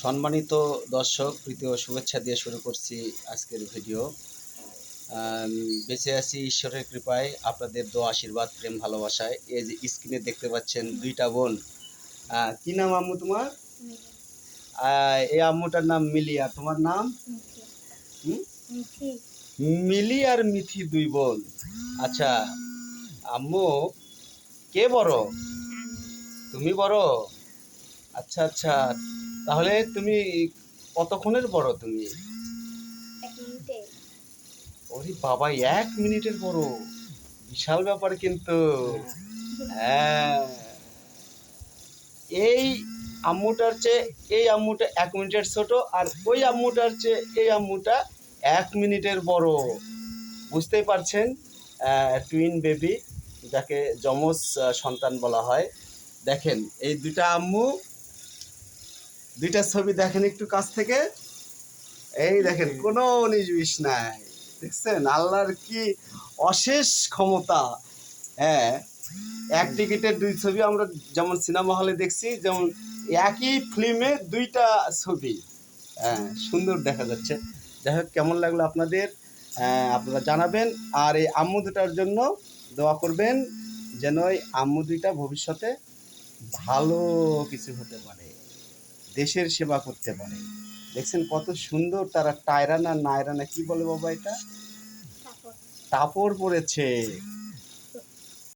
সম্মানিত দর্শক প্রীতি ও শুভেচ্ছা দিয়ে শুরু করছি আজকের ভিডিও। বেঁচে আছি ঈশ্বরের কৃপায় আপনাদের দো আশীর্বাদ প্রেম ভালোবাসায় এই যে স্ক্রিনে দেখতে পাচ্ছেন দুইটা বোন। কি নাম আম্মু তোমার? এই আম্মুটার নাম মিলিয়া। তোমার নাম? মিলি আর মিথি দুই বোন। আচ্ছা আম্মু কে বড়? তুমি বড়? আচ্ছা আচ্ছা। তাহলে তুমি কতক্ষণের বড় তুমি? ওরে বাবা এক মিনিটের বড়। বিশাল ব্যাপার কিন্তু। হ্যাঁ। এই আম্মুটার চেয়ে এই আম্মুটা এক মিনিটের ছোট আর ওই আম্মুটার চেয়ে এই আম্মুটা এক মিনিটের বড়। বুঝতেই পারছেন? টুইন বেবি যাকে যমজ সন্তান বলা হয়। দেখেন এই দুটা আম্মু দুইটা ছবি দেখেন একটু কাছ থেকে। এই দেখেন কোনো বিশ নাই। দেখছেন? আল্লাহর কি অশেষ ক্ষমতা। হ্যাঁ এক টিকিটের দুই ছবি আমরা যেমন সিনেমা হলে দেখছি যেমন একই ফিল্মে দুইটা ছবি। হ্যাঁ সুন্দর দেখা যাচ্ছে। যাই হোক কেমন লাগল আপনাদের? আহ, আপনারা জানাবেন। আর এই আম্মু দুটার জন্য দোয়া করবেন যেন এই আম্মু দুইটা ভবিষ্যতে ভালো কিছু হতে পারে। দেশের সেবা করতে পারে। দেখছেন কত সুন্দর তারা টায়রা না নায়রা না কি বলে বাবা এটা? টাপড় পরেছে